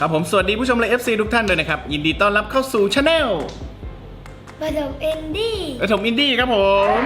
ครับผมสวัสดีผู้ชมและ FC ทุกท่านด้วยนะครับ ยินดีต้อนรับเข้าสู่ช anel ประดมเอนดี้กระถมอินดี้ครับผม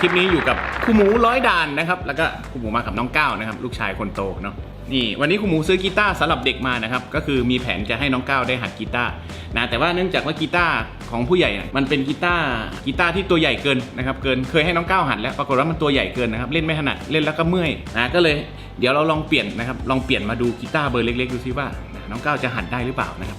คลิปนี้อยู่กับครูหมูร้อยด่านนะครับ แล้วก็ครูหมูมากับน้องก้าวนะครับ ลูกชายคนโตเนาะนี่วันนี้ครูหมูซื้อกีตาร์สำหรับเด็กมานะครับ ก็คือมีแผนจะให้น้องก้าวได้หัดกีตาร์นะแต่ว่าเนื่องจากว่ากีตาร์ของผู้ใหญ่อะมันเป็นกีตาร์กีตาร์ที่ตัวใหญ่เกินนะครับเกินเคยให้น้องก้าวหัดแล้วปรากฏว่ามันตัวใหญ่เกินนะครับเล่นไม่ถนัดเล่นแล้วก็เมื่อยนะก็เลย เดี๋ยวเราลองเปลี่ยนนะครับ ลองเปลี่ยนมาดูกีตาร์เบอร์เล็กๆดูซิว่า น้องก้าวจะหัดได้หรือเปล่านะครับ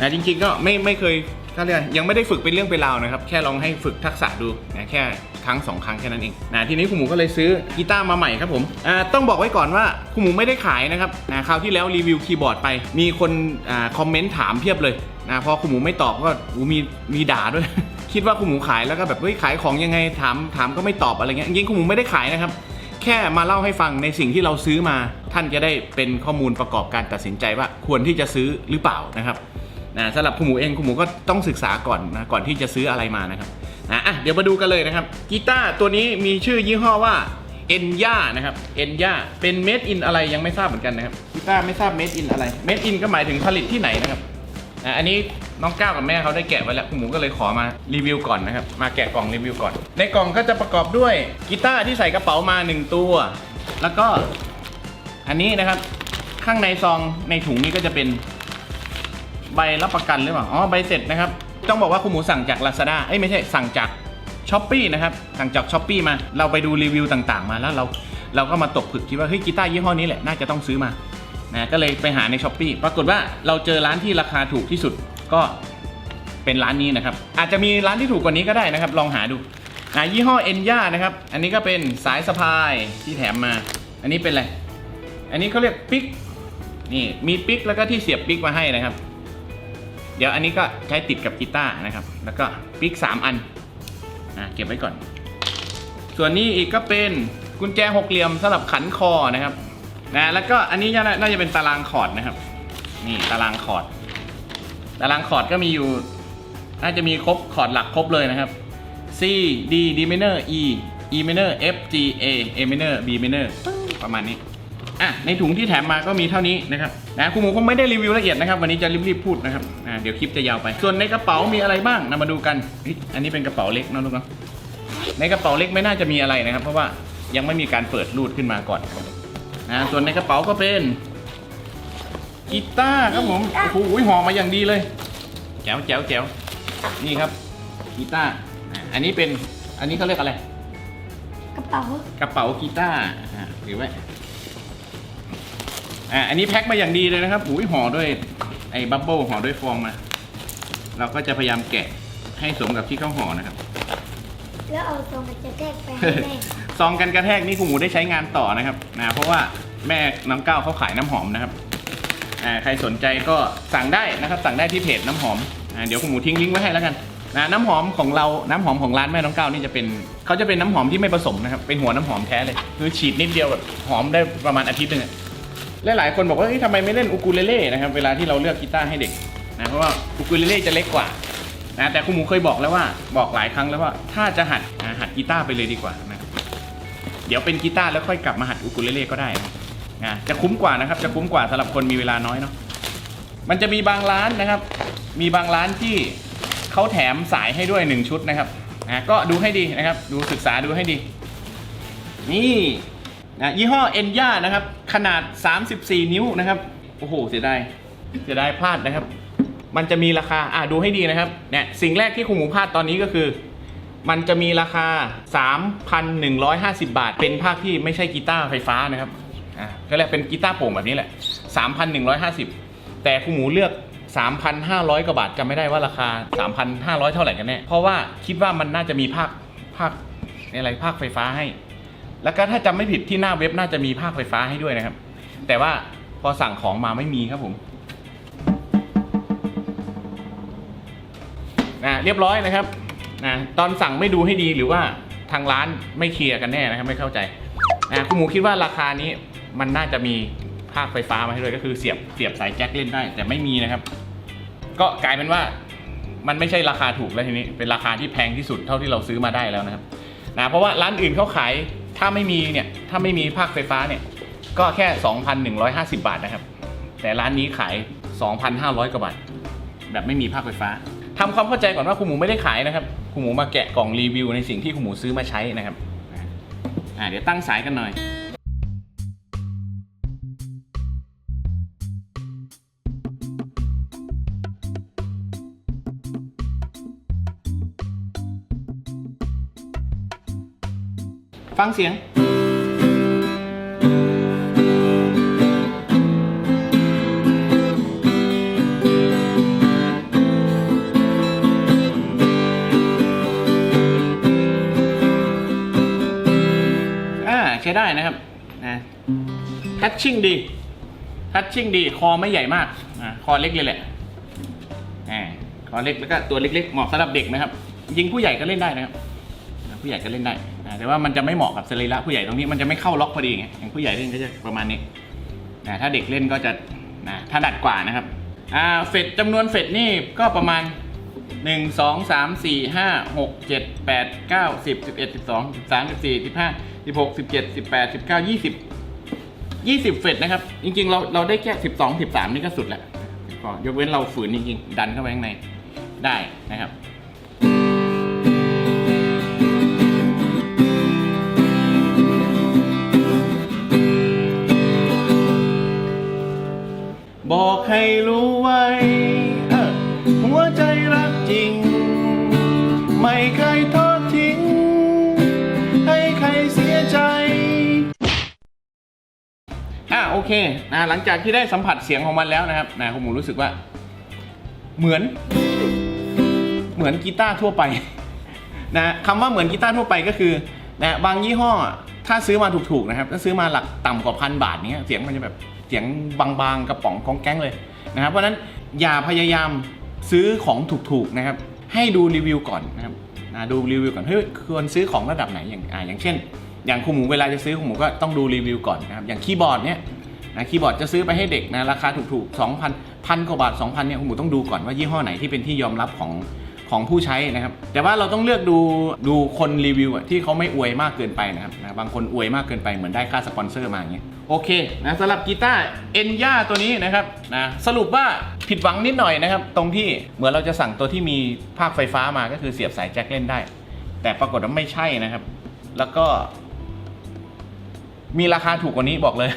นะจริงๆก็ไม่ไม่เคยเขาเรียกยังไม่ได้ฝึกเป็นเรื่องเป็นราวนะครับ แค่ลองให้ฝึกทักษะดูนะแค่ครั้งสองครั้งแค่นั้นเองนะทีนี้คุณหมูก็เลยซื้อกีตาร์มาใหม่ครับผมอ่าต้องบอกไว้ก่อนว่าคุณหมูไม่ได้ขายนะครับนะคราวที่แล้วรีวิวคีย์บอร์ดไป มีคนอ่าคอมเมนต์ถามเพียบเลยนะพอคุณหมูไม่ตอบก็มีมีด่าด้วย คิดว่าคุณหมูขายแล้วก็แบบเฮ้ยขายของยังไงถามถามก็ไม่ตอบอะไรเงี้ยจริงคุณหมูไม่ได้ขายนะครับ แค่มาเล่าให้ฟังในสิ่งที่เราซื้อมา ท่านจะได้เป็นข้อมูลประกอบการตัดสินใจว่าควรที่จะซื้อหรือเปล่านะครับนะสำหรับคุณหมูเองคุณหมูก็ต้องศึกษาก่อนนะก่อนที่จะซื้ออะไรมานะครับนะอะเดี๋ยวมาดูกันเลยนะครับกีตาร์ตัวนี้มีชื่อยี่ห้อว่าเอ็นย่านะครับเอ็นย่าเป็นเมดอินอะไรยังไม่ทราบเหมือนกันนะครับกีตาร์ไม่ทราบเมดอินอะไรเมดอินก็หมายถึงผลิตที่ไหนนะครับ อะอันนี้น้องก้าวกับแม่เขาได้แกะไว้แล้วคุณหมูก็เลยขอมารีวิวก่อนนะครับ มาแกะกล่องรีวิวก่อน ในกล่องก็จะประกอบด้วยกีตาร์ที่ใส่กระเป๋ามาหนึ่งตัว แล้วก็อันนี้นะครับ ข้างในซองในถุงนี้ก็จะเป็นใบรับประกันหรือเปล่า อ๋อ ใบเสร็จนะครับ ต้องบอกว่าคุณหมูสั่งจาก Lazada เอ้ยไม่ใช่สั่งจากช้อปปีนะครับ สั่งจากช้อปปีมา เราไปดูรีวิวต่างๆ มาแล้วเราเราก็มาตกผึกคิดว่าเฮ้ยกีตาร์ยี่ห้อนี้แหละน่าจะต้องซื้อมา นะก็เลยไปหาในช้อปปีปรากฏว่าเราเจอร้านที่ราคาถูกที่สุดก็เป็นร้านนี้นะครับ อาจจะมีร้านที่ถูกกว่านี้ก็ได้นะครับ ลองหาดูนะยี่ห้อเอ็นย่านะครับ อันนี้ก็เป็นสายสะพายที่แถมมา อันนี้เป็นอะไร อันนี้เขาเรียกปิกนี่มีปิกแล้วก็ที่เสียบปิกมาให้นะครับ เดี๋ยวอันนี้ก็ใช้ติดกับกีตาร์นะครับ แล้วก็ปิก3 อันนะเก็บไว้ก่อน ส่วนนี้อีกก็เป็นกุญแจหกเหลี่ยมสำหรับขันคอนะครับ นะแล้วก็อันนี้น่าจะเป็นตารางคอร์ดนะครับ นี่ตารางคอร์ดตารางคอร์ดก็มีอยู่น่าจะมีครบคอร์ดหลักครบเลยนะครับ C D D minor E E minor F G A A minor B minor ประมาณนี้อะในถุงที่แถมมาก็มีเท่านี้นะครับนะคุณหมูคงไม่ได้รีวิวละเอียดนะครับวันนี้จะรีบๆพูดนะครับอ่าเดี๋ยวคลิปจะยาวไป ส่วนในกระเป๋ามีอะไรบ้างนะมาดูกันอันนี้เป็นกระเป๋าเล็กนะลูกเนะในกระเป๋าเล็กไม่น่าจะมีอะไรนะครับ เพราะว่ายังไม่มีการเปิดรูดขึ้นมาก่อน นะส่วนในกระเป๋าก็เป็นกีตาร์ครับผมโอ้โหห่อมาอย่างดีเลยแจ๋วแจ๋วแจ๋วนี่ครับกีตาร์อะอันนี้เป็นอันนี้เขาเรียกอะไร กระเป๋ากระเป๋ากีตาร์อ่าถือไว้อ่าอันนี้แพ็คมาอย่างดีเลยนะครับอุ้ยห่อด้วยไอ้บับเบิลห่อด้วยฟองมา เราก็จะพยายามแกะให้สมกับที่เขาห่อนะครับ แล้วเอาตรงมันจะแทกไปให้แม่ ซองกันกระแทกนี่คุณหมูได้ใช้งานต่อนะครับนะเพราะว่าแม่น้ำก้าวเขาขายน้ำหอมนะครับใครสนใจก็สั่งได้นะครับ สั่งได้ที่เพจน้ำหอมเดี๋ยวคุณหมูทิ้งลิงก์ไว้ให้แล้วกันนะน้ำหอมของเราน้ำหอมของร้านแม่น้องก้าวนี่จะเป็นเขาจะเป็นน้ำหอมที่ไม่ผสมนะครับเป็นหัวน้ำหอมแท้เลยคือฉีดนิดเดียวแบบหอมได้ประมาณอาทิตย์หนึงและหลายคนบอกว่าทำไมไม่เล่นอูกูเลเล่นะครับเวลาที่เราเลือกกีตาร์ให้เด็กนะเพราะว่าอูกูเลเล่จะเล็กกว่านะแต่คุณหมูเคยบอกแล้วว่าบอกหลายครั้งแล้วว่าถ้าจะหัดหัดกีตาร์ไปเลยดีกว่า เดี๋ยวเป็นกีตาร์แล้วค่อยกลับมาหัดอูกูเลเล่ก็ได้นะนะจะคุ้มกว่านะครับ จะคุ้มกว่าสำหรับคนมีเวลาน้อยเนาะมันจะมีบางร้านนะครับ มีบางร้านที่เขาแถมสายให้ด้วยหนึ่งชุดนะครับนะก็ดูให้ดีนะครับ ดูศึกษาดูให้ดี นี่นะยี่ห้อเอ็นย่านะครับ ขนาด 34 นิ้วนะครับ โอ้โห เสียดายเสียดายพลาดนะครับ มันจะมีราคาอะดูให้ดีนะครับเนี่ยสิ่งแรกที่คุณหมูพลาดตอนนี้ก็คือ มันจะมีราคา 3,150 บาท เป็นภาคที่ไม่ใช่กีตาร์ไฟฟ้านะครับอะก็เรียกเป็นกีตาร์โปร่งแบบนี้แหละ 3,150 แต่คุณหมูเลือก 3,500 กว่าบาทจำไม่ได้ว่าราคา 3,500 เท่าไหร่กันแน่เพราะว่าคิดว่ามันน่าจะมีภาคภาคอะไรภาคไฟฟ้าให้ แล้วก็ถ้าจำไม่ผิดที่หน้าเว็บน่าจะมีภาคไฟฟ้าให้ด้วยนะครับ แต่ว่าพอสั่งของมาไม่มีครับผมนะเรียบร้อยนะครับ นะตอนสั่งไม่ดูให้ดีหรือว่าทางร้านไม่เคลียร์กันแน่นะครับไม่เข้าใจนะคุณหมูคิดว่าราคานี้มันน่าจะมีภาคไฟฟ้ามาให้ด้วยก็คือเสียบเสียบสายแจ็คเล่นได้ แต่ไม่มีนะครับ ก็กลายเป็นว่ามันไม่ใช่ราคาถูกแล้วทีนี้เป็นราคาที่แพงที่สุดเท่าที่เราซื้อมาได้แล้วนะครับนะเพราะว่าร้านอื่นเขาขายถ้าไม่มีเนี่ยถ้าไม่มีภาคไฟฟ้าเนี่ยก็แค่ 2,150 บาทนะครับ แต่ร้านนี้ขาย 2,500 กว่าบาท แบบไม่มีภาคไฟฟ้าทำความเข้าใจก่อนว่าคุณหมูไม่ได้ขายนะครับ คุณหมูมาแกะกล่องรีวิวในสิ่งที่คุณหมูซื้อมาใช้นะครับอ่าเดี๋ยวตั้งสายกันหน่อยฟังเสียง ช้ได้นะครับนะทัชชิ่งดีทัชชิ่งดี คอไม่ใหญ่มากอ่าคอเล็กเลยแหละอ่าคอเล็กแล้วก็ตัวเล็กๆเหมาะสำหรับเด็กนะครับ ยิงผู้ใหญ่ก็เล่นได้นะครับผู้ใหญ่ก็เล่นได้อ่าแต่ว่ามันจะไม่เหมาะกับสรีระผู้ใหญ่ตรงนี้มันจะไม่เข้าล็อกพอดีไงอย่างผู้ใหญ่เล่นก็จะประมาณนี้อ่าถ้าเด็กเล่นก็จะนะถนัดกว่านะครับอ่าเฟดจำนวนเฟดนี่ก็ประมาณ หนึ่งสองสามสี่ห้าหกเจ็ดแปดเก้าสิบสิบเอ็ดสิบสองสิบสามสิบสี่สิบห้าสิบหกสิบเจ็ดสิบแปดสิบเก้ายี่สิบยี่สิบเฟดนะครับ จริงๆ เราเราได้แค่สิบสองสิบสามนี่ก็สุดแล้วก็ยกเว้นเราฝืนจริงๆ ดันเข้าไปข้างในได้นะครับบอกให้รู้ไว้หัวใจรัก จริง ไม่เคยทอดทิ้ง ให้ใครเสียใจ อะโอเคนะหลังจากที่ได้สัมผัสเสียงของมันแล้วนะครับนะคุณหมูรู้สึกว่า เหมือน เหมือนกีตาร์ทั่วไป นะคำว่าเหมือนกีตาร์ทั่วไปก็คือนะบางยี่ห้อถ้าซื้อมาถูกๆนะครับถ้าซื้อมาหลักต่ำกว่าพันบาทเนี้ยเสียงมันจะแบบเสียงบางๆกระป๋องกองแก๊งเลยนะครับเพราะนั้นอย่าพยายาม ซื้อของถูกๆนะครับ ให้ดูรีวิวก่อนนะครับดูรีวิวก่อนเฮ้ยควรซื้อของระดับไหนอย่างอ่าอย่างเช่น อย่างคุณหมูเวลาจะซื้อคุณหมูก็ต้องดูรีวิวก่อนนะครับอย่างคีย์บอร์ดเนี้ยนะคีย์บอร์ดจะซื้อไปให้เด็กนะราคาถูกๆ2,000พันกว่าบาท2,000เนี่ยคุณหมูต้องดูก่อนว่ายี่ห้อไหนที่เป็นที่ยอมรับของของผู้ใช้นะครับ แต่ว่าเราต้องเลือกดูดูคนรีวิวอะที่เขาไม่อวยมากเกินไปนะครับนะบางคนอวยมากเกินไปเหมือนได้ค่าสปอนเซอร์มาอย่างเงี้ย โอเคนะสำหรับกีตาร์เอ็นย่าตัวนี้นะครับนะสรุปว่าผิดหวังนิดหน่อยนะครับ ตรงที่เหมือนเราจะสั่งตัวที่มีภาคไฟฟ้ามาก็คือเสียบสายแจ็คเล่นได้ แต่ปรากฏว่าไม่ใช่นะครับ แล้วก็ มีราคาถูกกว่านี้บอกเลย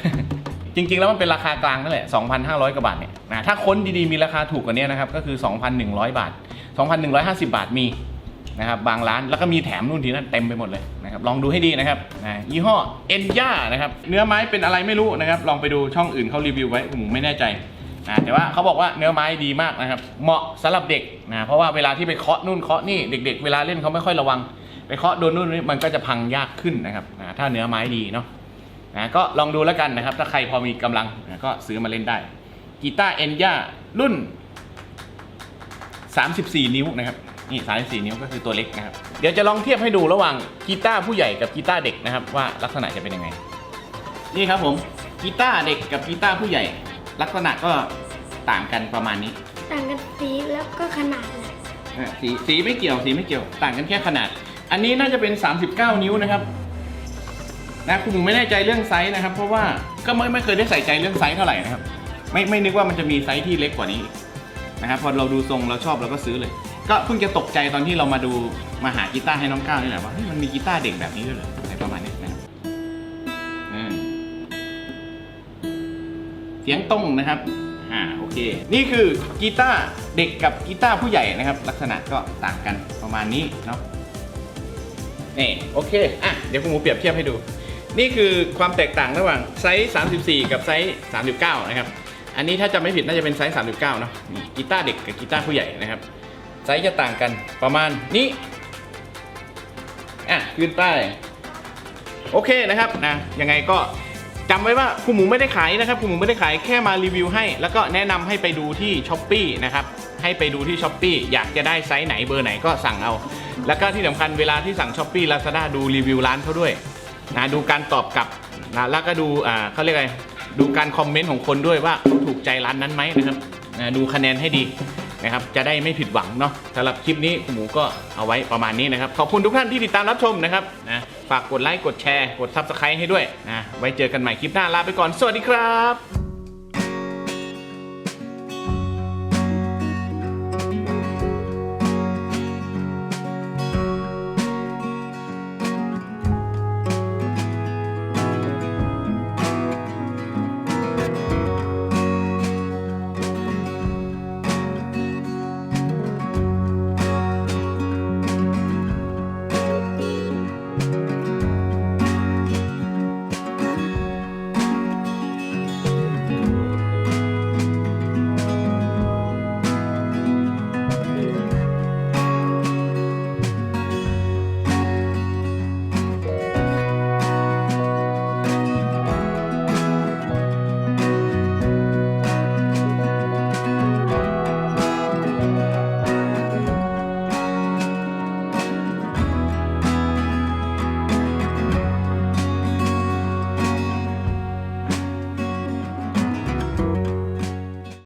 จริง ๆ แล้วมันเป็นราคากลางนั่นแหละ 2,500 กว่าบาทเนี่ยนะถ้าค้นดีๆมีราคาถูกกว่านี้นะครับ ก็คือ 2,100 บาท 2,150 บาทมี นะครับบางร้านแล้วก็มีแถมนู่นทีนั่นเต็มไปหมดเลยนะครับลองดูให้ดีนะครับนะยี่ห้อเอ็นย่านะครับเนื้อไม้เป็นอะไรไม่รู้นะครับลองไปดูช่องอื่นเขารีวิวไว้ผมไม่แน่ใจนะแต่ว่าเขาบอกว่าเนื้อไม้ดีมากนะครับ เหมาะสำหรับเด็กนะเพราะว่าเวลาที่ไปเคาะนู่นเคาะนี่เด็ก ๆ เวลาเล่นเขาไม่ค่อยระวัง ไปเคาะโดนนู่นนี่มันก็จะพังยากขึ้นนะครับนะถ้าเนื้อไม้ดีเนาะนะก็ลองดูแล้วกันนะครับ ถ้าใครพอมีกำลังนะก็ซื้อมาเล่นได้กีตาร์เอ็นย่ารุ่น 34 นิ้วนะครับ นี่34นิ้วก็คือตัวเล็กนะครับ เดี๋ยวจะลองเทียบให้ดูระหว่างกีตาร์ผู้ใหญ่กับกีตาร์เด็กนะครับ ว่าลักษณะจะเป็นยังไง นี่ครับผมกีตาร์เด็กกับกีตาร์ผู้ใหญ่ ลักษณะก็ต่างกันประมาณนี้ ต่างกันสีแล้วก็ขนาดเลยอะสีสีไม่เกี่ยวสีไม่เกี่ยว ต่างกันแค่ขนาด อันนี้น่าจะเป็น 39 นิ้วนะครับนะคุณหมูไม่แน่ใจเรื่องไซส์นะครับ เพราะว่าก็ไม่ไม่เคยได้ใส่ใจเรื่องไซส์เท่าไหร่นะครับ ไม่ไม่นึกว่ามันจะมีไซส์ที่เล็กกว่านี้อีกนะครับพอเราดูทรงเราชอบเราก็ซื้อเลย ก็เพิ่งจะตกใจตอนที่เรามาดูมาหากีตาร์ให้น้องก้าวนี่แหละว่าเฮ้ยมันมีกีตาร์เด็กแบบนี้ด้วยเหรออะไรประมาณนี้นะครับอืมเสียงตรงนะครับอ่าโอเค นี่คือกีตาร์เด็กกับกีตาร์ผู้ใหญ่นะครับ ลักษณะก็ต่างกันประมาณนี้เนาะนี่โอเคอะเดี๋ยวคุณหมูเปรียบเทียบให้ดู นี่คือความแตกต่างระหว่างไซส์ 34 กับไซส์ 39 นะครับ อันนี้ถ้าจำไม่ผิดน่าจะเป็นไซส์ 39 เนาะนี่กีตาร์เด็กกับกีตาร์ผู้ใหญ่นะครับ ซส์จะต่างกันประมาณนี้ อะขึ้นไปโอเคนะครับนะยังไงก็จำไว้ว่าคุณหมูไม่ได้ขายนะครับคุณหมูไม่ได้ขายแค่มารีวิวให้ แล้วก็แนะนำให้ไปดูที่ช้อปปีนะครับให้ไปดูที่ช้อปปีอยากจะได้ไซส์ไหนเบอร์ไหนก็สั่งเอา แล้วก็ที่สำคัญเวลาที่สั่งช้อปปี้ลาซาด้าดูรีวิวร้านเขาด้วยนะดูการตอบกลับนะแล้วก็ดูอ่าเขาเรียกอะไรดูการคอมเมนต์ของคนด้วยว่าเขาถูกใจร้านนั้นไหมนะครับนะดูคะแนนให้ดี นะครับจะได้ไม่ผิดหวังเนาะสำหรับคลิปนี้คุณหมูก็เอาไว้ประมาณนี้นะครับขอบคุณทุกท่านที่ติดตามรับชมนะครับนะฝากกดไลค์กดแชร์กดซับสไครต์ให้ด้วยนะไว้เจอกันใหม่คลิปหน้าลาไปก่อนสวัสดีครับ